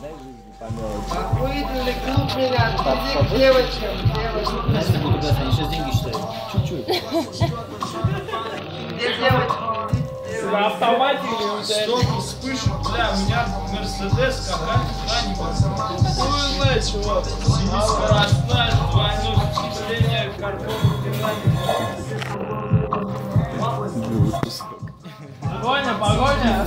Выделили клуб меня, иди к девочкам, девочкам. Буду гасить, они сейчас деньги считают. Чуть-чуть. Где девочки? На автомате или у тебя? Столько вспышек, бля, у меня Мерседес, как раньше. Ой, чувак. Скоростная, двойное впечатление, карбон, Погоня, погоня.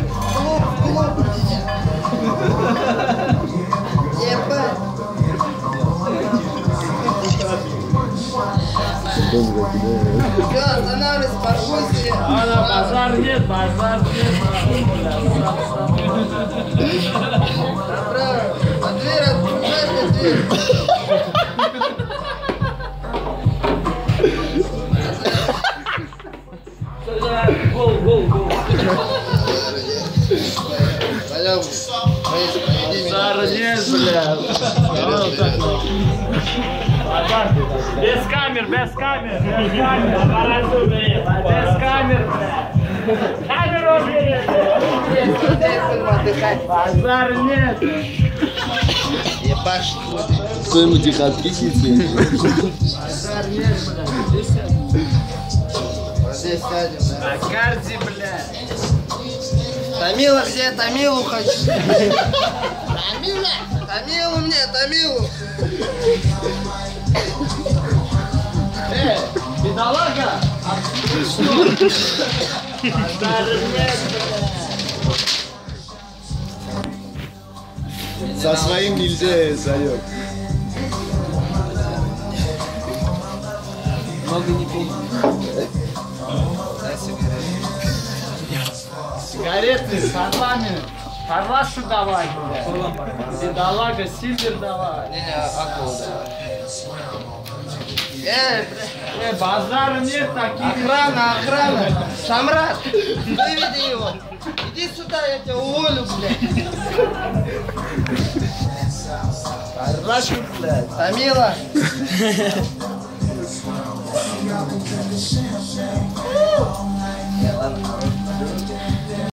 Все, останавливайся, паркуйся. Ана, базар нет, базар нет. Направо. А дверь открывай, дверь. Гол, гол, гол. Базар нет, бля. Без камер, без камер, без камер, без камер, бля. Камеру бери, отдыхать. Базар нет. Ебашь. Кто-нибудь их отпихните? Базар нет, бля. Здесь сядем, да. На карте, бля. Тамила где? Тамилу хочу. Тамила? Со своим нельзя, Санек. Много не пей. Сигареты, парламент. Парлашу давай, бля. Бедолага, сильвер давай. Не-не, акул, да. Э. Э, базара нет таких. Охрана, охрана. Шамрат, выведи его. Иди сюда, я тебя уволю, блядь. Парашу, блядь. Тамила.